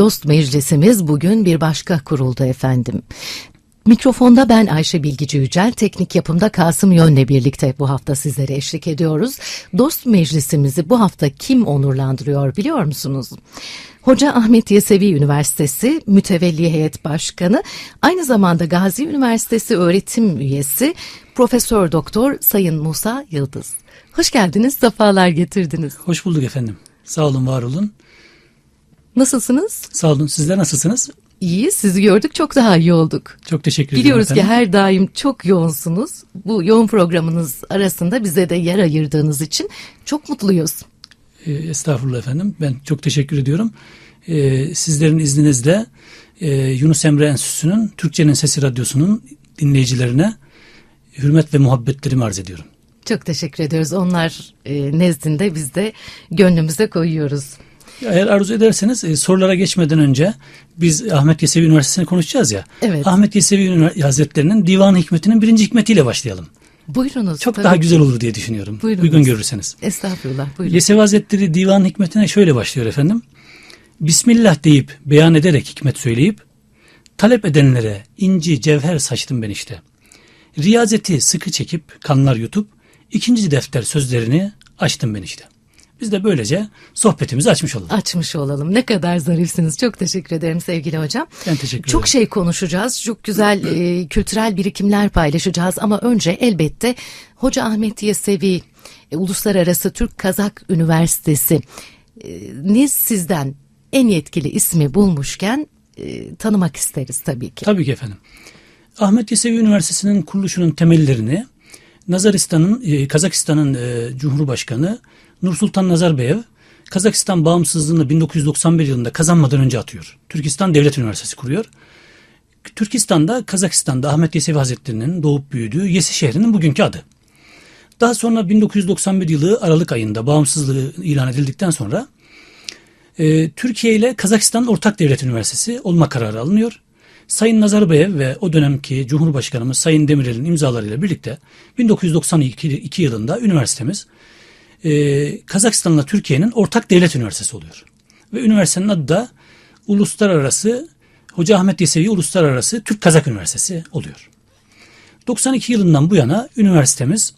Dost Meclisimiz bugün bir başka kuruldu efendim. Mikrofonda ben Ayşe Bilgici Yücel, teknik yapımda Kasım Yön'le birlikte bu hafta sizlere eşlik ediyoruz. Dost Meclisimizi bu hafta kim onurlandırıyor biliyor musunuz? Hoca Ahmet Yesevi Üniversitesi Mütevelli Heyet Başkanı, aynı zamanda Gazi Üniversitesi öğretim üyesi Profesör Doktor Sayın Musa Yıldız. Hoş geldiniz, sefalar getirdiniz. Hoş bulduk efendim. Sağ olun, var olun. Nasılsınız? Sağ olun. Sizler nasılsınız? İyi, sizi gördük çok daha iyi olduk. Çok teşekkür ederim Biliyoruz ki efendim. her daim çok yoğunsunuz. Bu yoğun programınız arasında bize de yer ayırdığınız için çok mutluyuz. Ee, estağfurullah efendim. Ben çok teşekkür ediyorum. Ee, sizlerin izninizle e, Yunus Emre Enstitüsü'nün Türkçenin Sesi Radyosu'nun dinleyicilerine hürmet ve muhabbetlerimi arz ediyorum. Çok teşekkür ediyoruz. Onlar e, nezdinde biz de gönlümüze koyuyoruz. Eğer arzu ederseniz e, sorulara geçmeden önce biz Ahmet Yesevi Üniversitesi'ni konuşacağız ya. Evet. Ahmet Yesevi Hazretleri'nin Divan-ı Hikmeti'nin birinci hikmetiyle başlayalım. Buyurunuz. Çok tabii daha güzel olur diye düşünüyorum. Buyurunuz. Uygun görürseniz. Estağfurullah. Buyurun. Yesevi Hazretleri Divan Hikmetine şöyle başlıyor efendim. Bismillah deyip beyan ederek hikmet söyleyip talep edenlere inci cevher saçtım ben işte. Riyazeti sıkı çekip kanlar yutup ikinci defter sözlerini açtım ben işte. Biz de böylece sohbetimizi açmış olduk. Açmış olalım. Ne kadar zarifsiniz. Çok teşekkür ederim sevgili hocam. Ben teşekkür Çok ederim. şey konuşacağız. Çok güzel e, kültürel birikimler paylaşacağız. Ama önce elbette Hoca Ahmet Yesevi e, Uluslararası Türk Kazak Üniversitesi e, sizden en yetkili ismi bulmuşken e, tanımak isteriz tabii ki. Tabii ki efendim. Ahmet Yesevi Üniversitesi'nin kuruluşunun temellerini Nazaristan'ın, e, Kazakistan'ın e, Cumhurbaşkanı Nursultan Nazarbayev Kazakistan bağımsızlığını 1991 yılında kazanmadan önce atıyor. Türkistan Devlet Üniversitesi kuruyor. Türkistan'da, Kazakistan'da Ahmet Yesevi Hazretleri'nin doğup büyüdüğü Yesi şehrinin bugünkü adı. Daha sonra 1991 yılı Aralık ayında bağımsızlığı ilan edildikten sonra e, Türkiye ile Kazakistan Ortak Devlet Üniversitesi olma kararı alınıyor. Sayın Nazarbayev ve o dönemki Cumhurbaşkanımız Sayın Demirel'in imzalarıyla birlikte 1992 iki yılında üniversitemiz e, Kazakistan'la Türkiye'nin ortak devlet üniversitesi oluyor. Ve üniversitenin adı da Uluslararası Hoca Ahmet Yesevi Uluslararası Türk Kazak Üniversitesi oluyor. 92 yılından bu yana üniversitemiz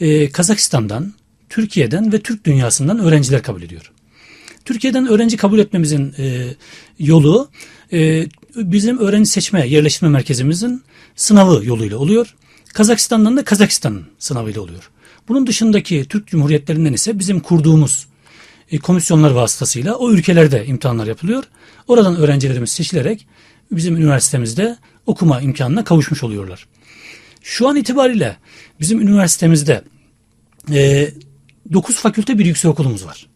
e, Kazakistan'dan, Türkiye'den ve Türk dünyasından öğrenciler kabul ediyor. Türkiye'den öğrenci kabul etmemizin e, yolu e, bizim öğrenci seçme yerleştirme merkezimizin sınavı yoluyla oluyor. Kazakistan'dan da Kazakistan'ın sınavıyla oluyor. Bunun dışındaki Türk Cumhuriyetlerinden ise bizim kurduğumuz e, komisyonlar vasıtasıyla o ülkelerde imtihanlar yapılıyor. Oradan öğrencilerimiz seçilerek bizim üniversitemizde okuma imkanına kavuşmuş oluyorlar. Şu an itibariyle bizim üniversitemizde e, 9 fakülte bir yüksek okulumuz var.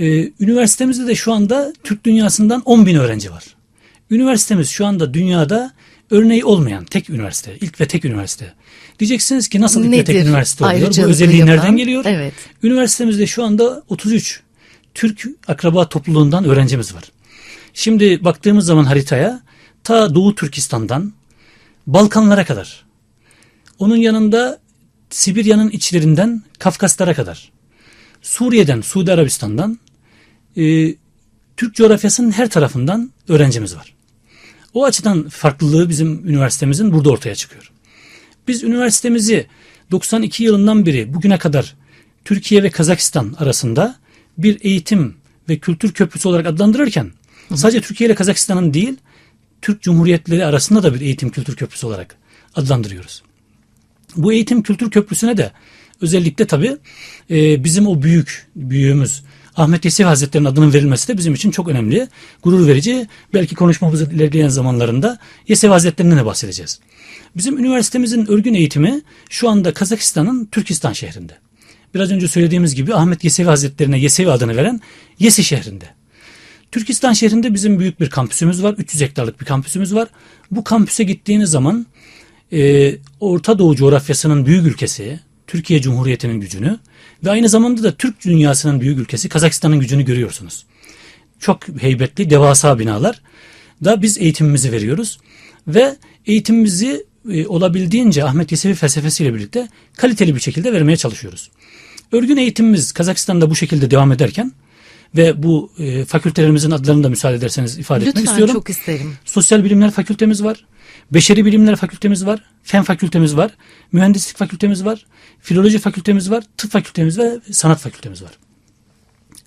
Ee, üniversitemizde de şu anda Türk dünyasından 10 bin öğrenci var. Üniversitemiz şu anda dünyada örneği olmayan tek üniversite, ilk ve tek üniversite. Diyeceksiniz ki nasıl tek Nedir üniversite oluyor? Bu özelliği nereden geliyor? Evet. Üniversitemizde şu anda 33 Türk akraba topluluğundan öğrencimiz var. Şimdi baktığımız zaman haritaya ta Doğu Türkistan'dan Balkanlara kadar. Onun yanında Sibirya'nın içlerinden Kafkaslara kadar. Suriye'den, Suudi Arabistan'dan e, Türk coğrafyasının her tarafından öğrencimiz var. O açıdan farklılığı bizim üniversitemizin burada ortaya çıkıyor. Biz üniversitemizi 92 yılından beri bugüne kadar Türkiye ve Kazakistan arasında bir eğitim ve kültür köprüsü olarak adlandırırken sadece Türkiye ile Kazakistan'ın değil Türk Cumhuriyetleri arasında da bir eğitim kültür köprüsü olarak adlandırıyoruz. Bu eğitim kültür köprüsüne de özellikle tabii e, bizim o büyük büyüğümüz Ahmet Yesevi Hazretleri'nin adının verilmesi de bizim için çok önemli, gurur verici. Belki konuşmamızın ilerleyen zamanlarında Yesevi Hazretleri'nden de bahsedeceğiz. Bizim üniversitemizin örgün eğitimi şu anda Kazakistan'ın Türkistan şehrinde. Biraz önce söylediğimiz gibi Ahmet Yesevi Hazretleri'ne Yesevi adını veren Yesi şehrinde. Türkistan şehrinde bizim büyük bir kampüsümüz var. 300 hektarlık bir kampüsümüz var. Bu kampüse gittiğiniz zaman e, Orta Doğu coğrafyasının büyük ülkesi Türkiye Cumhuriyeti'nin gücünü ve aynı zamanda da Türk dünyasının büyük ülkesi Kazakistan'ın gücünü görüyorsunuz. Çok heybetli devasa binalar da biz eğitimimizi veriyoruz ve eğitimimizi e, olabildiğince Ahmet Yesevi felsefesiyle birlikte kaliteli bir şekilde vermeye çalışıyoruz. Örgün eğitimimiz Kazakistan'da bu şekilde devam ederken ve bu e, fakültelerimizin adlarını da müsaade ederseniz ifade etmek Lütfen istiyorum. çok isterim. Sosyal Bilimler Fakültemiz var. Beşeri Bilimler Fakültemiz var. Fen Fakültemiz var. Mühendislik Fakültemiz var. Filoloji Fakültemiz var. Tıp Fakültemiz ve Sanat Fakültemiz var.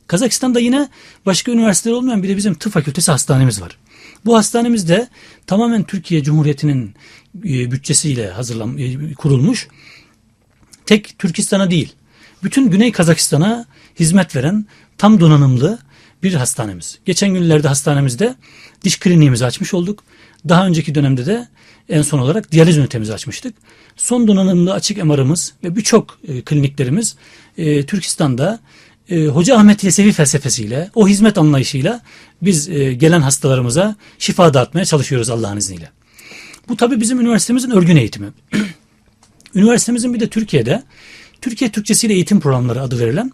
Kazakistan'da yine başka üniversiteler olmayan bir de bizim tıp fakültesi hastanemiz var. Bu hastanemiz de tamamen Türkiye Cumhuriyeti'nin e, bütçesiyle hazırlan e, kurulmuş. Tek Türkistan'a değil, bütün Güney Kazakistan'a hizmet veren tam donanımlı bir hastanemiz. Geçen günlerde hastanemizde diş kliniğimizi açmış olduk. Daha önceki dönemde de en son olarak diyaliz ünitemizi açmıştık. Son donanımlı açık MR'ımız ve birçok e, kliniklerimiz e, Türkistan'da e, Hoca Ahmet Yesevi felsefesiyle, o hizmet anlayışıyla biz e, gelen hastalarımıza şifa dağıtmaya çalışıyoruz Allah'ın izniyle. Bu tabii bizim üniversitemizin örgün eğitimi. Üniversitemizin bir de Türkiye'de Türkiye Türkçesiyle eğitim programları adı verilen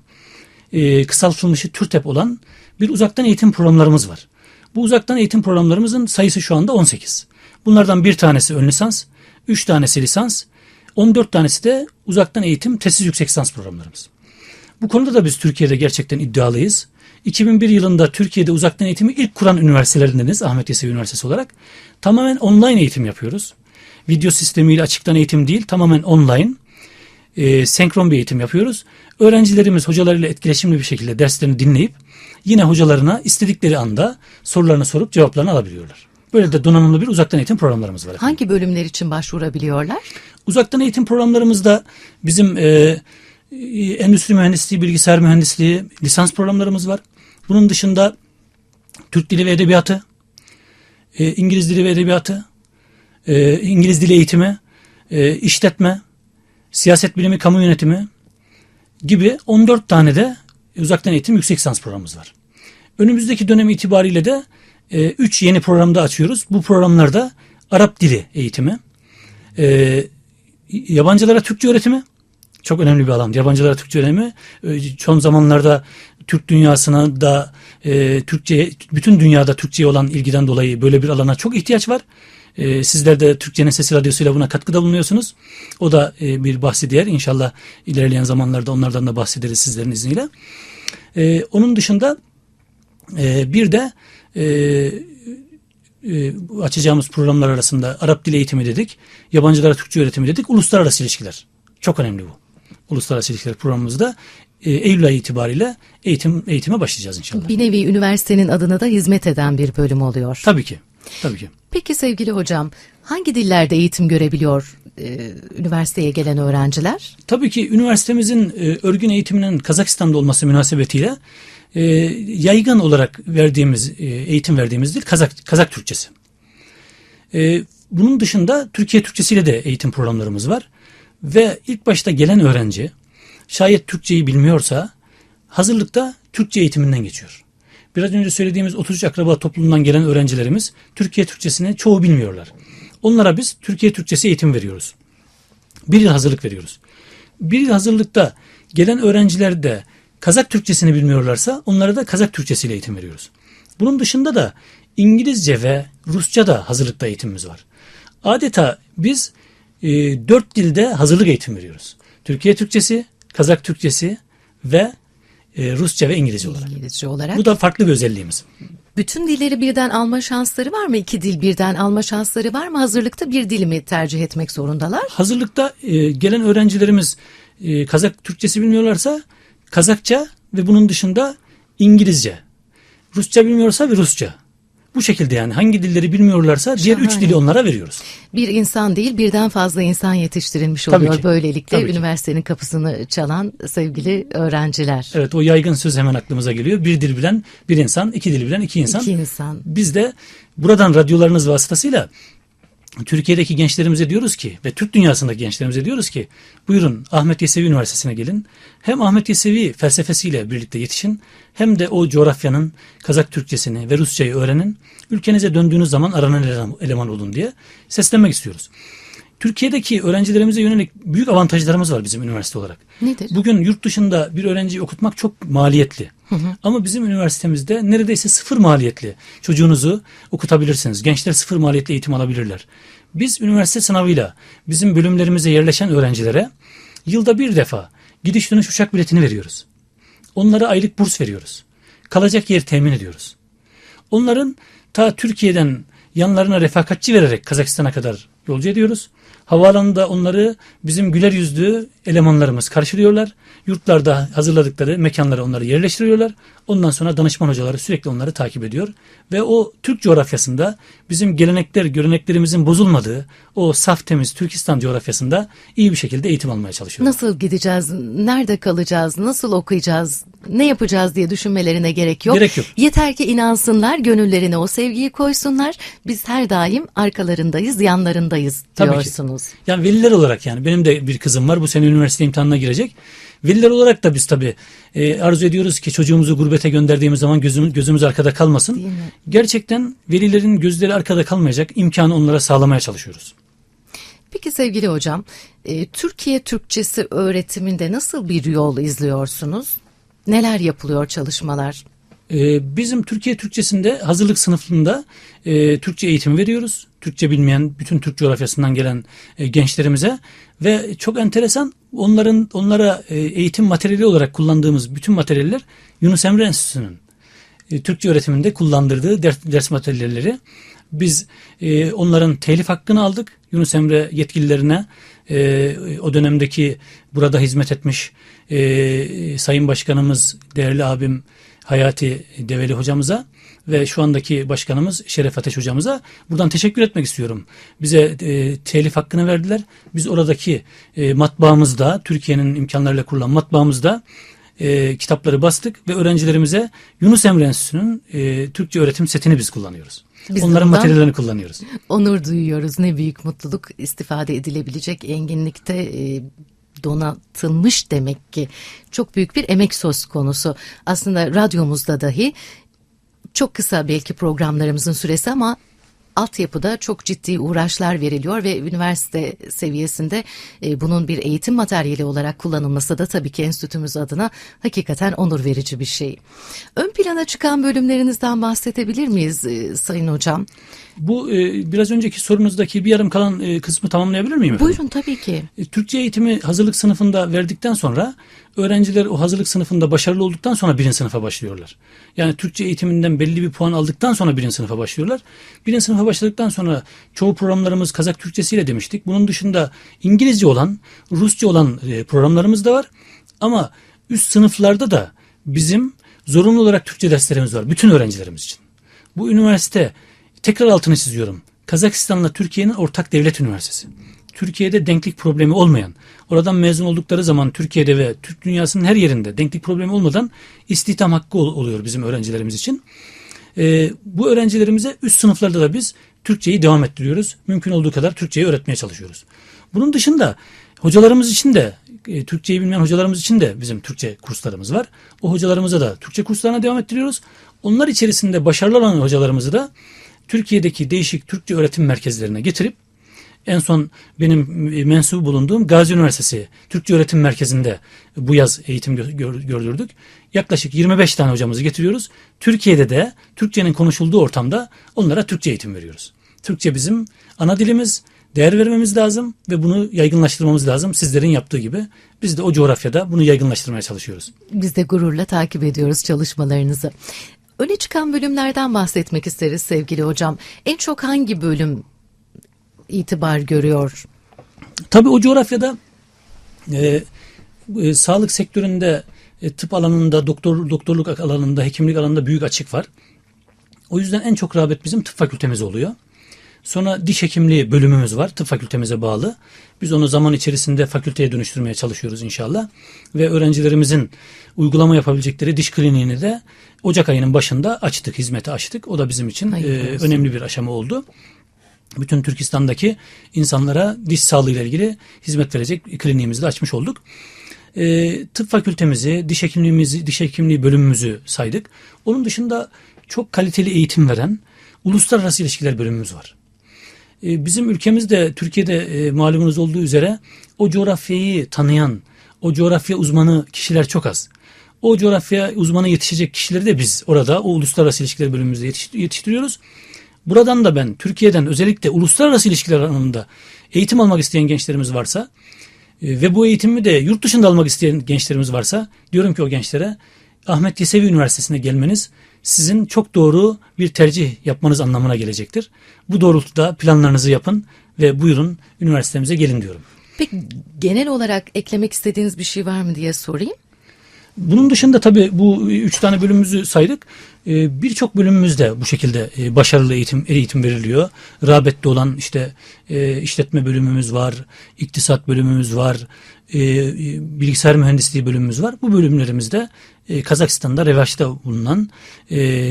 e, kısaltılmışı TÜRTEP olan bir uzaktan eğitim programlarımız var. Bu uzaktan eğitim programlarımızın sayısı şu anda 18. Bunlardan bir tanesi ön lisans, 3 tanesi lisans, 14 tanesi de uzaktan eğitim tesis yüksek lisans programlarımız. Bu konuda da biz Türkiye'de gerçekten iddialıyız. 2001 yılında Türkiye'de uzaktan eğitimi ilk kuran üniversitelerindeniz Ahmet Yesevi Üniversitesi olarak. Tamamen online eğitim yapıyoruz. Video sistemiyle açıktan eğitim değil tamamen online. E, senkron bir eğitim yapıyoruz. Öğrencilerimiz hocalarıyla etkileşimli bir şekilde derslerini dinleyip yine hocalarına istedikleri anda sorularını sorup cevaplarını alabiliyorlar. Böyle de donanımlı bir uzaktan eğitim programlarımız var. efendim. Hangi bölümler için başvurabiliyorlar? Uzaktan eğitim programlarımızda bizim e, e, endüstri mühendisliği, bilgisayar mühendisliği lisans programlarımız var. Bunun dışında Türk Dili ve Edebiyatı, e, İngiliz Dili ve Edebiyatı, e, İngiliz Dili Eğitimi, e, işletme, siyaset bilimi, kamu yönetimi gibi 14 tane de uzaktan eğitim yüksek lisans programımız var. Önümüzdeki dönem itibariyle de 3 yeni programda açıyoruz. Bu programlarda Arap dili eğitimi, e, yabancılara Türkçe öğretimi çok önemli bir alan. Yabancılara Türkçe öğretimi e, son zamanlarda Türk dünyasına da e, Türkçe bütün dünyada Türkçe'ye olan ilgiden dolayı böyle bir alana çok ihtiyaç var. E, sizler de Türkçenin Sesi Radyosu'yla buna katkıda bulunuyorsunuz. O da e, bir bahsi diğer. İnşallah ilerleyen zamanlarda onlardan da bahsederiz sizlerin izniyle. E, onun dışında e, bir de e, e, açacağımız programlar arasında Arap dili eğitimi dedik, yabancılara Türkçe öğretimi dedik, uluslararası ilişkiler. Çok önemli bu. Uluslararası ilişkiler programımızda e, Eylül ayı itibariyle eğitim eğitime başlayacağız inşallah. Bir nevi üniversitenin adına da hizmet eden bir bölüm oluyor. Tabii ki. Tabii ki. Peki sevgili hocam, hangi dillerde eğitim görebiliyor e, üniversiteye gelen öğrenciler? Tabii ki üniversitemizin e, örgün eğitiminin Kazakistan'da olması münasebetiyle e, yaygın olarak verdiğimiz e, eğitim verdiğimiz dil Kazak Kazak Türkçesi. E, bunun dışında Türkiye Türkçesiyle de eğitim programlarımız var ve ilk başta gelen öğrenci şayet Türkçeyi bilmiyorsa hazırlıkta Türkçe eğitiminden geçiyor. Biraz önce söylediğimiz 33 akraba topluluğundan gelen öğrencilerimiz Türkiye Türkçesini çoğu bilmiyorlar. Onlara biz Türkiye Türkçesi eğitim veriyoruz. Bir yıl hazırlık veriyoruz. Bir yıl hazırlıkta gelen öğrenciler de Kazak Türkçesini bilmiyorlarsa onlara da Kazak Türkçesiyle eğitim veriyoruz. Bunun dışında da İngilizce ve Rusça da hazırlıkta eğitimimiz var. Adeta biz e, dört dilde hazırlık eğitim veriyoruz. Türkiye Türkçesi, Kazak Türkçesi ve e, Rusça ve İngilizce olarak. İngilizce olarak. Bu da farklı bir özelliğimiz. Bütün dilleri birden alma şansları var mı? İki dil birden alma şansları var mı? Hazırlıkta bir dil mi tercih etmek zorundalar? Hazırlıkta e, gelen öğrencilerimiz e, Kazak Türkçesi bilmiyorlarsa Kazakça ve bunun dışında İngilizce. Rusça bilmiyorsa ve Rusça. Bu şekilde yani hangi dilleri bilmiyorlarsa diğer üç dili onlara veriyoruz. Bir insan değil birden fazla insan yetiştirilmiş Tabii oluyor. ki. Böylelikle Tabii ki. üniversitenin kapısını çalan sevgili öğrenciler. Evet o yaygın söz hemen aklımıza geliyor. Bir dil bilen bir insan, iki dil bilen iki insan. İki insan. Biz de buradan radyolarınız vasıtasıyla Türkiye'deki gençlerimize diyoruz ki ve Türk dünyasındaki gençlerimize diyoruz ki buyurun Ahmet Yesevi Üniversitesi'ne gelin. Hem Ahmet Yesevi felsefesiyle birlikte yetişin hem de o coğrafyanın Kazak Türkçesini ve Rusçayı öğrenin. Ülkenize döndüğünüz zaman aranan eleman- olun diye seslenmek istiyoruz. Türkiye'deki öğrencilerimize yönelik büyük avantajlarımız var bizim üniversite olarak. Nedir? Bugün yurt dışında bir öğrenciyi okutmak çok maliyetli. Ama bizim üniversitemizde neredeyse sıfır maliyetli çocuğunuzu okutabilirsiniz. Gençler sıfır maliyetli eğitim alabilirler. Biz üniversite sınavıyla bizim bölümlerimize yerleşen öğrencilere yılda bir defa gidiş dönüş uçak biletini veriyoruz. Onlara aylık burs veriyoruz. kalacak yer temin ediyoruz. Onların ta Türkiye'den yanlarına refakatçi vererek Kazakistan'a kadar yolcu ediyoruz. Havaalanında onları bizim güler yüzlü elemanlarımız karşılıyorlar. Yurtlarda hazırladıkları mekanlara onları yerleştiriyorlar. Ondan sonra danışman hocaları sürekli onları takip ediyor. Ve o Türk coğrafyasında bizim gelenekler, göreneklerimizin bozulmadığı o saf temiz Türkistan coğrafyasında iyi bir şekilde eğitim almaya çalışıyorlar. Nasıl gideceğiz? Nerede kalacağız? Nasıl okuyacağız? Ne yapacağız diye düşünmelerine gerek yok. Gerek yok. Yeter ki inansınlar, gönüllerine o sevgiyi koysunlar. Biz her daim arkalarındayız, yanlarındayız Tabii ki. diyorsunuz. Yani veliler olarak yani benim de bir kızım var bu sene üniversite imtihanına girecek. Veliler olarak da biz tabii e, arzu ediyoruz ki çocuğumuzu gurbete gönderdiğimiz zaman gözümüz, gözümüz arkada kalmasın. Gerçekten velilerin gözleri arkada kalmayacak imkanı onlara sağlamaya çalışıyoruz. Peki sevgili hocam, e, Türkiye Türkçesi öğretiminde nasıl bir yol izliyorsunuz? Neler yapılıyor çalışmalar? Ee, bizim Türkiye Türkçesinde hazırlık sınıfında e, Türkçe eğitim veriyoruz. Türkçe bilmeyen bütün Türk coğrafyasından gelen e, gençlerimize ve çok enteresan onların onlara e, eğitim materyali olarak kullandığımız bütün materyaller Yunus Emre Enstitüsü'nün Türkçe öğretiminde kullandırdığı ders, materyalleri biz onların telif hakkını aldık. Yunus Emre yetkililerine o dönemdeki burada hizmet etmiş Sayın Başkanımız, değerli abim Hayati Develi hocamıza ve şu andaki başkanımız Şeref Ateş hocamıza buradan teşekkür etmek istiyorum. Bize e, telif hakkını verdiler. Biz oradaki e, matbaamızda, Türkiye'nin imkanlarıyla kurulan matbaamızda e, kitapları bastık ve öğrencilerimize Yunus Emre Enstitüsü'nün e, Türkçe öğretim setini biz kullanıyoruz. Biz Onların materyallerini kullanıyoruz. Onur duyuyoruz. Ne büyük mutluluk istifade edilebilecek enginlikte e, donatılmış demek ki. Çok büyük bir emek söz konusu. Aslında radyomuzda dahi çok kısa belki programlarımızın süresi ama altyapıda çok ciddi uğraşlar veriliyor ve üniversite seviyesinde e, bunun bir eğitim materyali olarak kullanılması da tabii ki enstitümüz adına hakikaten onur verici bir şey. Ön plana çıkan bölümlerinizden bahsedebilir miyiz e, Sayın Hocam? Bu e, biraz önceki sorunuzdaki bir yarım kalan e, kısmı tamamlayabilir miyim efendim? Buyurun tabii ki. E, Türkçe eğitimi hazırlık sınıfında verdikten sonra öğrenciler o hazırlık sınıfında başarılı olduktan sonra birinci sınıfa başlıyorlar. Yani Türkçe eğitiminden belli bir puan aldıktan sonra birinci sınıfa başlıyorlar. Birinci sınıfa başladıktan sonra çoğu programlarımız Kazak Türkçesiyle demiştik. Bunun dışında İngilizce olan, Rusça olan e, programlarımız da var. Ama üst sınıflarda da bizim zorunlu olarak Türkçe derslerimiz var. Bütün öğrencilerimiz için. Bu üniversite tekrar altını çiziyorum. Kazakistan'la Türkiye'nin ortak devlet üniversitesi. Türkiye'de denklik problemi olmayan, oradan mezun oldukları zaman Türkiye'de ve Türk dünyasının her yerinde denklik problemi olmadan istihdam hakkı ol- oluyor bizim öğrencilerimiz için. Ee, bu öğrencilerimize üst sınıflarda da biz Türkçeyi devam ettiriyoruz. Mümkün olduğu kadar Türkçeyi öğretmeye çalışıyoruz. Bunun dışında hocalarımız için de e, Türkçeyi bilmeyen hocalarımız için de bizim Türkçe kurslarımız var. O hocalarımıza da Türkçe kurslarına devam ettiriyoruz. Onlar içerisinde başarılı olan hocalarımızı da Türkiye'deki değişik Türkçe öğretim merkezlerine getirip en son benim e, mensubu bulunduğum Gazi Üniversitesi Türkçe Öğretim Merkezi'nde bu yaz eğitim gö- gör- gördürdük. Yaklaşık 25 tane hocamızı getiriyoruz. Türkiye'de de Türkçenin konuşulduğu ortamda onlara Türkçe eğitim veriyoruz. Türkçe bizim ana dilimiz, değer vermemiz lazım ve bunu yaygınlaştırmamız lazım sizlerin yaptığı gibi. Biz de o coğrafyada bunu yaygınlaştırmaya çalışıyoruz. Biz de gururla takip ediyoruz çalışmalarınızı. Öne çıkan bölümlerden bahsetmek isteriz sevgili hocam. En çok hangi bölüm itibar görüyor? Tabii o coğrafyada e, e, sağlık sektöründe, e, tıp alanında, doktor doktorluk alanında, hekimlik alanında büyük açık var. O yüzden en çok rağbet bizim tıp fakültemiz oluyor. Sonra diş hekimliği bölümümüz var tıp fakültemize bağlı. Biz onu zaman içerisinde fakülteye dönüştürmeye çalışıyoruz inşallah. Ve öğrencilerimizin uygulama yapabilecekleri diş kliniğini de Ocak ayının başında açtık, hizmete açtık. O da bizim için e, önemli bir aşama oldu bütün Türkistan'daki insanlara diş sağlığı ile ilgili hizmet verecek kliniğimizi de açmış olduk. Ee, tıp fakültemizi, diş hekimliğimizi, diş hekimliği bölümümüzü saydık. Onun dışında çok kaliteli eğitim veren uluslararası ilişkiler bölümümüz var. Ee, bizim ülkemizde Türkiye'de e, malumunuz olduğu üzere o coğrafyayı tanıyan, o coğrafya uzmanı kişiler çok az. O coğrafya uzmanı yetişecek kişileri de biz orada o uluslararası ilişkiler bölümümüzde yetiş- yetiştiriyoruz. Buradan da ben Türkiye'den özellikle uluslararası ilişkiler alanında eğitim almak isteyen gençlerimiz varsa e, ve bu eğitimi de yurt dışında almak isteyen gençlerimiz varsa diyorum ki o gençlere Ahmet Yesevi Üniversitesi'ne gelmeniz sizin çok doğru bir tercih yapmanız anlamına gelecektir. Bu doğrultuda planlarınızı yapın ve buyurun üniversitemize gelin diyorum. Peki genel olarak eklemek istediğiniz bir şey var mı diye sorayım. Bunun dışında tabii bu üç tane bölümümüzü saydık. Ee, Birçok bölümümüzde bu şekilde e, başarılı eğitim eğitim veriliyor. Rağbette olan işte e, işletme bölümümüz var, iktisat bölümümüz var, e, bilgisayar mühendisliği bölümümüz var. Bu bölümlerimizde Kazakistan'da revaçta bulunan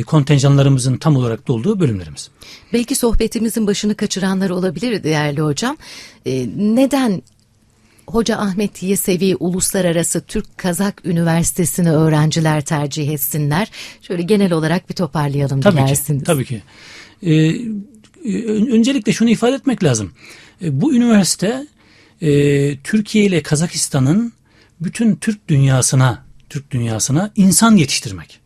kontenjanlarımızın tam olarak dolduğu bölümlerimiz. Belki sohbetimizin başını kaçıranlar olabilir değerli hocam. Neden Hoca Ahmet Yesevi Uluslararası Türk Kazak Üniversitesi'ni öğrenciler tercih etsinler? Şöyle genel olarak bir toparlayalım Tabii dilersiniz. ki. Tabii ki. Ee, e, ön- öncelikle şunu ifade etmek lazım. E, bu üniversite e, Türkiye ile Kazakistan'ın bütün Türk dünyasına, Türk dünyasına insan yetiştirmek.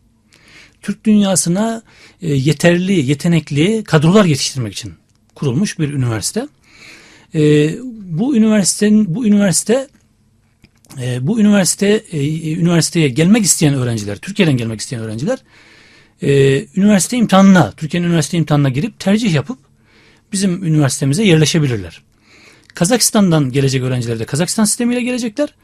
Türk dünyasına e, yeterli, yetenekli kadrolar yetiştirmek için kurulmuş bir üniversite. E, bu üniversitenin bu üniversite e, bu üniversite e, üniversiteye gelmek isteyen öğrenciler, Türkiye'den gelmek isteyen öğrenciler e, üniversite imtihanına, Türkiye'nin üniversite imtihanına girip tercih yapıp bizim üniversitemize yerleşebilirler. Kazakistan'dan gelecek öğrenciler de Kazakistan sistemiyle gelecekler.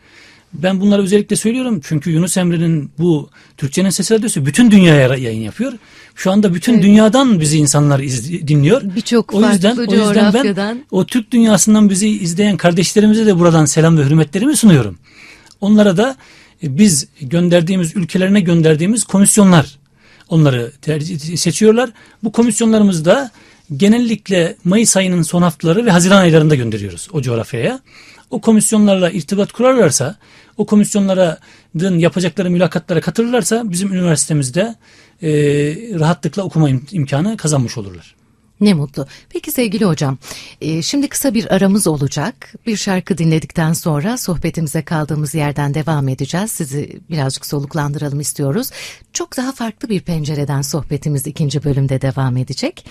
Ben bunları özellikle söylüyorum çünkü Yunus Emre'nin bu Türkçenin Sesi Radyosu bütün dünyaya yayın yapıyor. Şu anda bütün Evet. dünyadan bizi insanlar iz- dinliyor. Birçok O yüzden, farklı o yüzden ben o Türk dünyasından bizi izleyen kardeşlerimize de buradan selam ve hürmetlerimi sunuyorum. Onlara da e, biz gönderdiğimiz ülkelerine gönderdiğimiz komisyonlar onları tercih seçiyorlar. Bu komisyonlarımızı da genellikle Mayıs ayının son haftaları ve Haziran aylarında gönderiyoruz o coğrafyaya. O komisyonlarla irtibat kurarlarsa, o komisyonlara yapacakları mülakatlara katılırlarsa bizim üniversitemizde e, rahatlıkla okuma im- imkanı kazanmış olurlar. Ne mutlu. Peki sevgili hocam, e, şimdi kısa bir aramız olacak. Bir şarkı dinledikten sonra sohbetimize kaldığımız yerden devam edeceğiz. Sizi birazcık soluklandıralım istiyoruz. Çok daha farklı bir pencereden sohbetimiz ikinci bölümde devam edecek.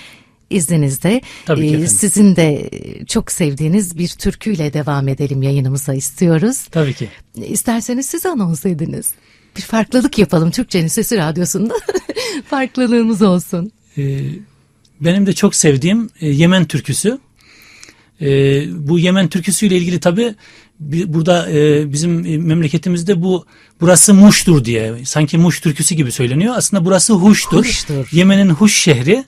İzninizle e, sizin de çok sevdiğiniz bir türküyle devam edelim yayınımıza istiyoruz. Tabii ki. İsterseniz siz anons ediniz. Bir farklılık yapalım Türkçenin Sesi Radyosu'nda. Farklılığımız olsun. Ee, benim de çok sevdiğim e, Yemen türküsü. Ee, bu Yemen türküsüyle ilgili tabi burada e, bizim e, memleketimizde bu burası Muş'tur diye sanki Muş türküsü gibi söyleniyor. Aslında burası Huş'tur. Huş'tur. Yemen'in Huş şehri.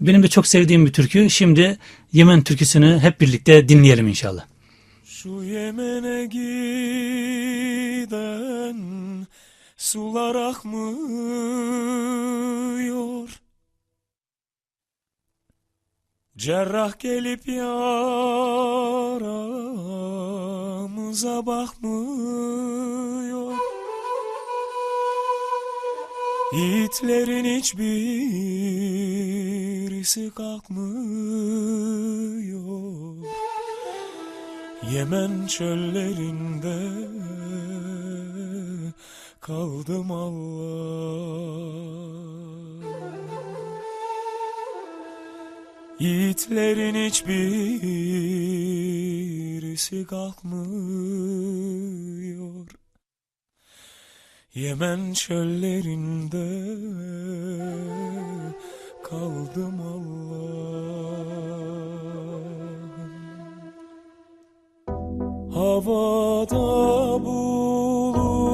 Benim de çok sevdiğim bir türkü. Şimdi Yemen türküsünü hep birlikte dinleyelim inşallah. Şu Yemen'e giden sular akmıyor Cerrah gelip yaramıza bakmıyor Yiğitlerin hiçbirisi kalkmıyor. Yemen çöllerinde kaldım Allah Yiğitlerin hiçbirisi kalkmıyor. Yemen çöllerinde kaldım Allah'ım. Havada bulut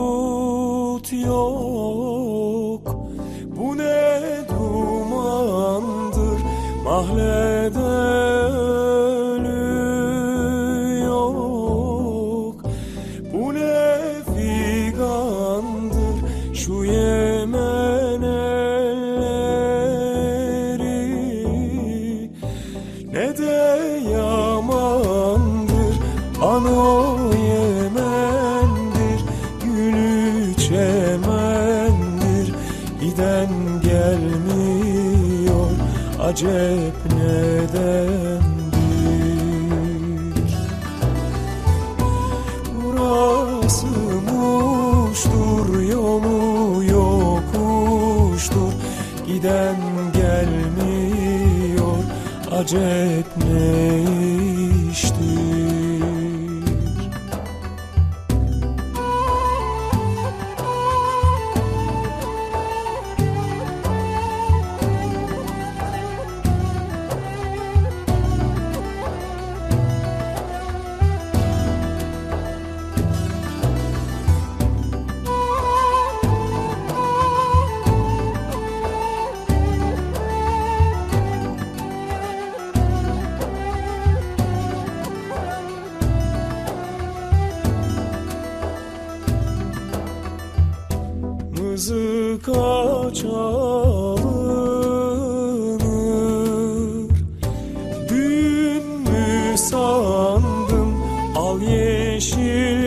yok. Bu ne dumandır? Mahlede Acep nedendir Burası Muş'tur yolu yokuştur. Giden gelmiyor acep ne iştir rızık aç alınır Dün mü sandım al yeşil